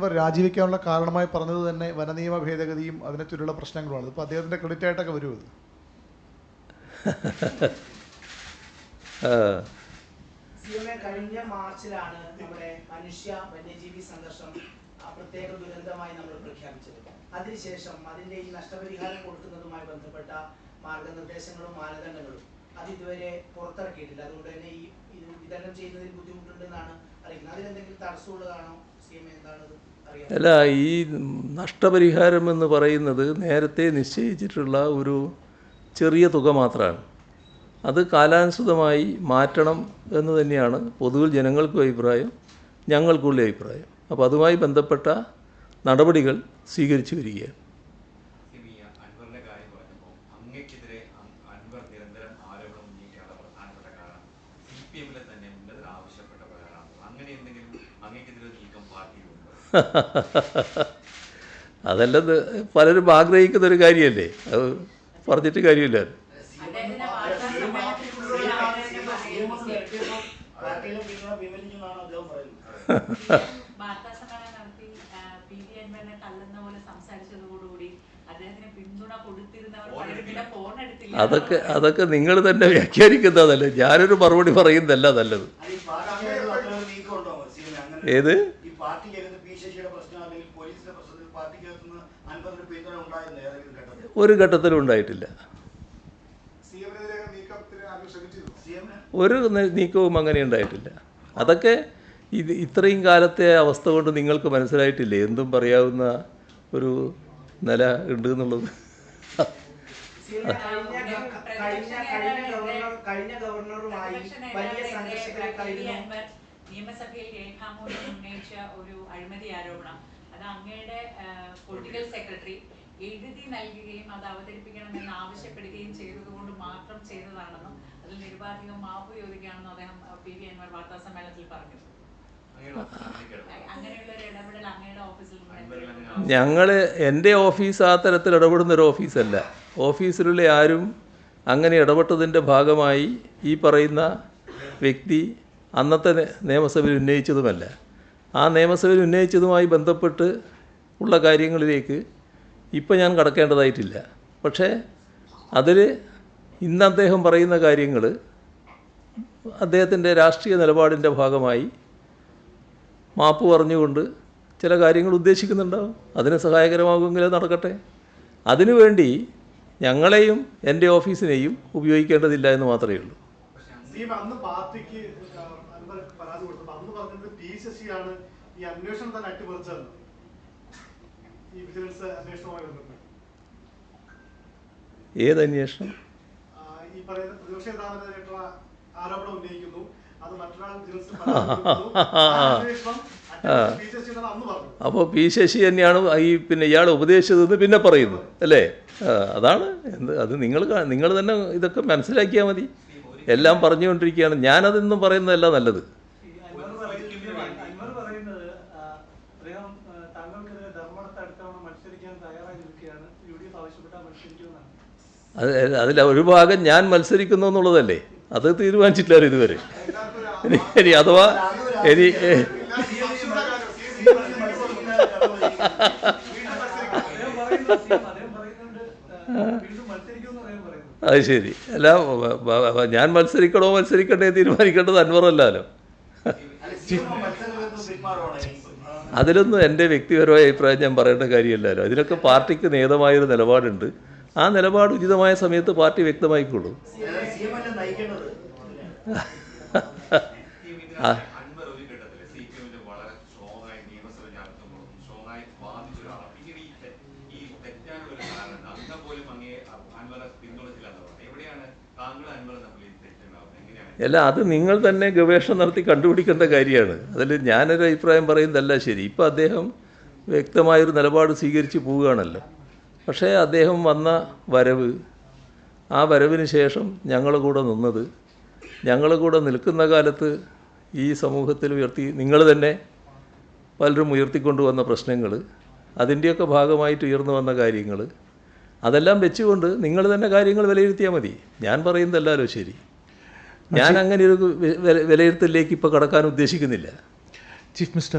അൻവർ രാജിവെക്കാനുള്ള കാരണമായി പറഞ്ഞത് തന്നെ വനനിയമ ഭേദഗതിയും അതിനെ ചുറ്റുള്ള പ്രശ്നങ്ങളുമാണ്. ഇപ്പോൾ അദ്ദേഹത്തിന്റെ ക്രെഡിറ്റ് ആയിട്ടൊക്കെ വരുമോ എ കഴിഞ്ഞ മാർച്ചിലാണ് നമ്മുടെ മനുഷ്യ വന്യജീവി സംഘർഷം പ്രത്യേക ദുരന്തമായി നമ്മൾ പ്രഖ്യാപിച്ചത്. അതിനുശേഷം അതിന്റെ ഈ നഷ്ടപരിഹാരം കൊടുക്കുന്നതുമായി ബന്ധപ്പെട്ട മാർഗനിർദ്ദേശങ്ങളും മാനദണ്ഡങ്ങളും അത് ഇതുവരെ പുറത്തിറക്കിയിട്ടില്ല. അതുകൊണ്ട് തന്നെ ഈ ഇത് വിതരണം ചെയ്യുന്നതിൽ ബുദ്ധിമുട്ടുണ്ടെന്നാണ് അറിയിക്കുന്നത് അതിലെന്തെങ്കിലും തടസ്സമുള്ളതാണോ? സി എം എന്താണത് അല്ല ഈ നഷ്ടപരിഹാരം എന്ന് പറയുന്നത് നേരത്തെ നിശ്ചയിച്ചിട്ടുള്ള ഒരു ചെറിയ തുക മാത്രമാണ്. അത് കാലാനുസൃതമായി മാറ്റണം എന്ന് തന്നെയാണ് പൊതുവിൽ ജനങ്ങൾക്കും അഭിപ്രായം ഞങ്ങൾക്കുള്ള അഭിപ്രായം. അപ്പോൾ അതുമായി ബന്ധപ്പെട്ട നടപടികൾ സ്വീകരിച്ചു വരികയാണ് സിമിയ അൻവറിന്റെ കാര്യം പറഞ്ഞപ്പോൾ അങ്ങയ്ക്കെതിരെ അൻ- അൻവർ നിരന്തരം ആരോപണം ഉന്നയിക്കാനുള്ള പ്രധാനപ്പെട്ട കാരണം സി പി എമ്മിലെ തന്നെ ഉന്നതർ ആവശ്യപ്പെട്ട പ്രകാരമാണ് അങ്ങനെ എന്തെങ്കിലും അങ്ങയ്ക്കെതിരെ ഒരു നീക്കം പാർട്ടിയിലുണ്ടോ അതല്ലത് പലരും ആഗ്രഹിക്കുന്ന ഒരു കാര്യമല്ലേ അത് പറഞ്ഞിട്ട് കാര്യമില്ല അദ്ദേഹത്തിന്റെ വാർത്താ സമ്മേളനത്തിലൂടെ ആവേശം പറയുന്നു. പാർട്ടിയിലും പിന്തുണ പിൻവലിക്കുമെന്നാണ് അദ്ദേഹം പറയുന്നത് വാർത്താ സമ്മേളനം നടത്തി ആ, പി വി അൻവറിനെ തള്ളുന്ന പോലെ സംസാരിച്ചതോടുകൂടി പലരും ആഗ്രഹിക്കുന്ന ഒരു കാര്യമല്ലേ അത് പറഞ്ഞിട്ട് കാര്യമില്ല. അതൊക്കെ അതൊക്കെ നിങ്ങൾ തന്നെ വ്യാഖ്യാനിക്കുന്നതല്ലേ? ഞാനൊരു മറുപടി പറയുന്നതല്ല നല്ലത് അത് ഈ പാർട്ടിക്കകത്ത് അത്തരം നീക്കം ഉണ്ടോ സി എം അങ്ങനെ ഏത്? ഒരു ഘട്ടത്തിലും ഉണ്ടായിട്ടില്ല. ഒരു നീക്കവും അങ്ങനെ ഉണ്ടായിട്ടില്ല. അതൊക്കെ ഇത് ഇത്രയും കാലത്തെ അവസ്ഥ കൊണ്ട് നിങ്ങൾക്ക് മനസ്സിലായിട്ടില്ലേ? എന്തും പറയാവുന്ന ഒരു നില ഉണ്ട് എന്നുള്ളത്. കഴിഞ്ഞ ഗവർണറുമായി വലിയ നേതാവിനെതിരെ നിയമസഭയിൽ രേഖാമൂലം ഉന്നയിച്ച ഒരു അഴിമതി ആരോപണം. അത് അങ്ങയുടെ പൊളിറ്റിക്കൽ സെക്രട്ടറി എഴുതി നൽകുകയും അത് അവതരിപ്പിക്കണമെന്ന് ആവശ്യപ്പെടുകയും ചെയ്തതുകൊണ്ട് മാത്രം ചെയ്തതാണെന്നും അതിൽ നിരുപാധികം മാപ്പ് ചോദിക്കുകയാണെന്നും അദ്ദേഹം പി വി അൻവർ വാർത്താ സമ്മേളനത്തിൽ പറഞ്ഞു. ഞങ്ങൾ എന്റെ ഓഫീസ് ആ തരത്തിൽ ഇടപെടുന്ന ഒരു ഓഫീസല്ല. ഓഫീസിലുള്ള ആരും അങ്ങനെ ഇടപെട്ടതിന്റെ ഭാഗമായി ഈ പറയുന്ന വ്യക്തി അന്നത്തെ നിയമസഭയിൽ ഉന്നയിച്ചതുമല്ല. ആ നിയമസഭയിൽ ഉന്നയിച്ചതുമായി ബന്ധപ്പെട്ട് ഉള്ള കാര്യങ്ങളിലേക്ക് ഇപ്പം ഞാൻ കടക്കേണ്ടതായിട്ടില്ല. പക്ഷേ അതിൽ ഇന്ന് അദ്ദേഹം പറയുന്ന കാര്യങ്ങൾ അദ്ദേഹത്തിന്റെ രാഷ്ട്രീയ നിലപാടിന്റെ ഭാഗമായി മാപ്പ് പറഞ്ഞുകൊണ്ട് ചില കാര്യങ്ങൾ ഉദ്ദേശിക്കുന്നുണ്ടാവും. അതിന് സഹായകരമാകുമെങ്കിൽ അത് നടക്കട്ടെ അതിനുവേണ്ടി ഞങ്ങളെയും എന്റെ ഓഫീസിനെയും ഉപയോഗിക്കേണ്ടതില്ല എന്ന് മാത്രമേ ഉള്ളൂ. പരാതി കൊടുത്തപ്പോൾ അന്ന് പറഞ്ഞത് പി ആണ് ഈ അന്വേഷണം തന്നെ അട്ടിമറിച്ചതെന്ന് ഈ വിജിലൻസ് അന്വേഷണവുമായി ബന്ധപ്പെട്ട്. ഏത് അന്വേഷണം? ഈ പറയുന്ന പ്രതിപക്ഷ നേതാവിനെതിരായിട്ടുള്ള ആരോപണം ഉന്നയിക്കുന്നു. അത് മറ്റൊരാൾ വിജിലൻസ് അന്വേഷണം അപ്പോൾ പി ശശി തന്നെയാണ് ഈ പിന്നെ ഇയാൾ ഉപദേശിച്ചതെന്ന് പിന്നെ പറയുന്നു അല്ലേ? അതാണ് എന്ത് അത് നിങ്ങൾ നിങ്ങൾ തന്നെ ഇതൊക്കെ മനസ്സിലാക്കിയാൽ മതി. എല്ലാം പറഞ്ഞുകൊണ്ടിരിക്കുകയാണ്. ഞാനതെന്നും പറയുന്നതല്ല നല്ലത്. അത് അതിൽ ഒരു ഭാഗം ഞാൻ മത്സരിക്കുന്നു എന്നുള്ളതല്ലേ? അത് തീരുമാനിച്ചിട്ടില്ല ഇതുവരെ. ഇനി അഥവാ ഇനി Ha ha ha അദ്ദേഹം പറയുന്നുണ്ട് ആ, വീണ്ടും മത്സരിക്കുമെന്ന് അദ്ദേഹം പറയുന്നു അത് ശരി. അല്ല ഞാൻ മത്സരിക്കണോ മത്സരിക്കണ്ടേ തീരുമാനിക്കേണ്ടത് അൻവറല്ലോ അതിലൊന്നും എന്റെ വ്യക്തിപരമായ അഭിപ്രായം ഞാൻ പറയേണ്ട കാര്യമല്ലല്ലോ. അതിനൊക്കെ പാർട്ടിക്ക് നേതമായൊരു നിലപാടുണ്ട്. ആ നിലപാട് ഉചിതമായ സമയത്ത് പാർട്ടി വ്യക്തമായിക്കൊള്ളൂ ആ. ഈ എന്ന് പറഞ്ഞു എവിടെയാണ് താങ്കൾ അൻവർ തമ്മിൽ ഈ തെറ്റുണ്ടാവുന്നത് എങ്ങനെയാണ് അല്ല അത് നിങ്ങൾ തന്നെ ഗവേഷണം നടത്തി കണ്ടുപിടിക്കേണ്ട കാര്യമാണ്. അതിൽ ഞാനൊരു അഭിപ്രായം പറയുന്നതല്ല ശരി. ഇപ്പോൾ അദ്ദേഹം വ്യക്തമായൊരു നിലപാട് സ്വീകരിച്ച് പോവുകയാണല്ലോ. പക്ഷേ അദ്ദേഹം വന്ന വരവ് ആ വരവിന് ശേഷം ഞങ്ങൾ കൂടെ നിന്നത് ഞങ്ങൾ കൂടെ നിൽക്കുന്ന കാലത്ത് ഈ സമൂഹത്തിൽ ഉയർത്തി നിങ്ങൾ തന്നെ പലരും ഉയർത്തിക്കൊണ്ടുവന്ന പ്രശ്നങ്ങൾ അതിന്റെയൊക്കെ ഭാഗമായിട്ട് ഉയർന്നു വന്ന കാര്യങ്ങൾ അതെല്ലാം വെച്ചുകൊണ്ട് നിങ്ങൾ തന്നെ കാര്യങ്ങൾ വിലയിരുത്തിയാൽ മതി. ഞാൻ പറയുന്നതല്ലാലോ ശരി. ഞാൻ അങ്ങനെ ഒരു വിലയിരുത്തലിലേക്ക് ഇപ്പോൾ കടക്കാൻ ഉദ്ദേശിക്കുന്നില്ല. Chief minister